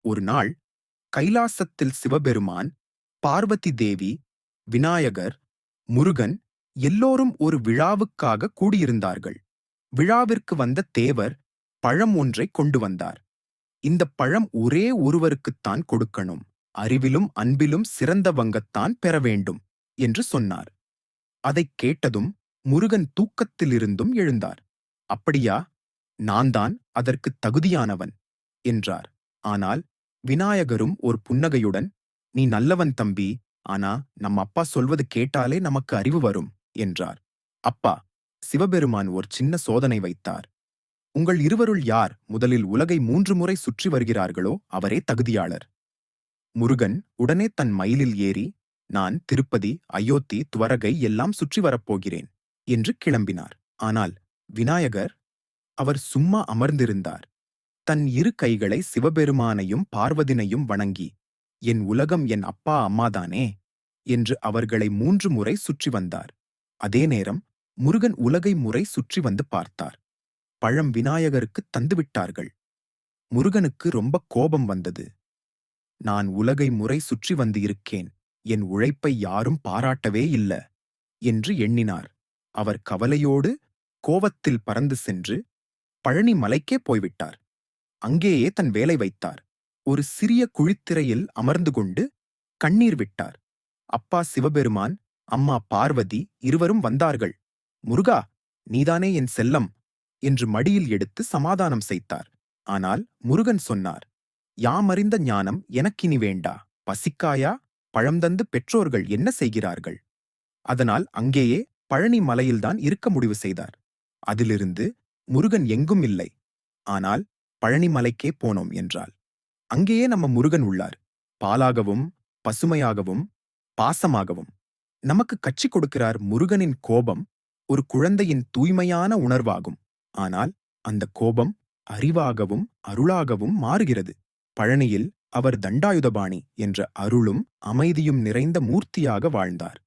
ஒரு நாள் கைலாசத்தில் சிவபெருமான் பார்வதி தேவி விநாயகர் முருகன் எல்லோரும் ஒரு விழாவுக்காக கூடியிருந்தார்கள். விழாவிற்கு வந்த தேவர் பழம் ஒன்றை கொண்டு வந்தார். இந்த பழம் ஒரே ஒருவருக்குத்தான் கொடுக்கணும். அறிவிலும் அன்பிலும் சிறந்தவங்கத்தான் பெற வேண்டும் என்று சொன்னார். அதைக் கேட்டதும் முருகன் தூக்கத்திலிருந்தும் எழுந்தார். அப்படியா? நான்தான் அதற்குத் அதற்கு தகுதியானவன் என்றார். ஆனால் விநாயகரும் ஒரு புன்னகையுடன் நீ நல்லவன் தம்பி ஆனா நம்ம அப்பா சொல்வது கேட்டாலே நமக்கு அறிவு வரும் என்றார். அப்பா சிவபெருமான் ஒரு சின்ன சோதனை வைத்தார். உங்கள் இருவருள் யார் முதலில் உலகை மூன்று முறை சுற்றி வருகிறார்களோ அவரே தகுதியாளர். முருகன் உடனே தன் மயிலில் ஏறி நான் திருப்பதி அயோத்தி துவரகை எல்லாம் சுற்றி வரப்போகிறேன் என்று கிளம்பினார். ஆனால் விநாயகர் அவர் சும்மா அமர்ந்திருந்தார். தன் இரு கைகளை சிவபெருமானையும் பார்வதினையும் வணங்கி என் உலகம் என் அப்பா அம்மாதானே என்று அவர்களை மூன்று முறை சுற்றி வந்தார். அதே நேரம் முருகன் உலகை முறை சுற்றி வந்து பார்த்தார். பழம் விநாயகருக்கு தந்துவிட்டார்கள் முருகனுக்கு ரொம்ப கோபம் வந்தது. நான் உலகை முறை சுற்றி வந்து இருக்கேன். என் உழைப்பை யாரும் பாராட்டவே இல்ல என்று எண்ணினார். அவர் கவலையோடு கோவத்தில் பறந்து சென்று பழனி மலைக்கே போய்விட்டார். அங்கேயே தன் வேலை வைத்தார். ஒரு சிறிய குழித்திரையில் அமர்ந்து கொண்டு கண்ணீர் விட்டார். அப்பா சிவபெருமான் அம்மா பார்வதி இருவரும் வந்தார்கள். முருகா நீதானே என் செல்லம் என்று மடியில் எடுத்து சமாதானம் செய்தார். ஆனால் முருகன் சொன்னார் யாமறிந்த ஞானம் எனக்கினி வேண்டா. பசிக்காயா? பழம்தந்து பெற்றோர்கள் என்ன செய்கிறார்கள்? அதனால் அங்கேயே பழனி மலையில்தான் இருக்க முடிவு செய்தார். அதிலிருந்து முருகன் எங்கும் இல்லை. ஆனால் பழனிமலைக்கே போனோம் என்றால் அங்கேயே நம்ம முருகன் உள்ளார். பாலாகவும் பசுமையாகவும் பாசமாகவும். நமக்கு கட்சி கொடுக்கிறார் முருகனின் கோபம் ஒரு குழந்தையின் தூய்மையான உணர்வாகும். ஆனால் அந்த கோபம் அறிவாகவும் அருளாகவும் மாறுகிறது. பழனியில் அவர் தண்டாயுதபாணி என்ற அருளும் அமைதியும் நிறைந்த மூர்த்தியாக வாழ்ந்தார்.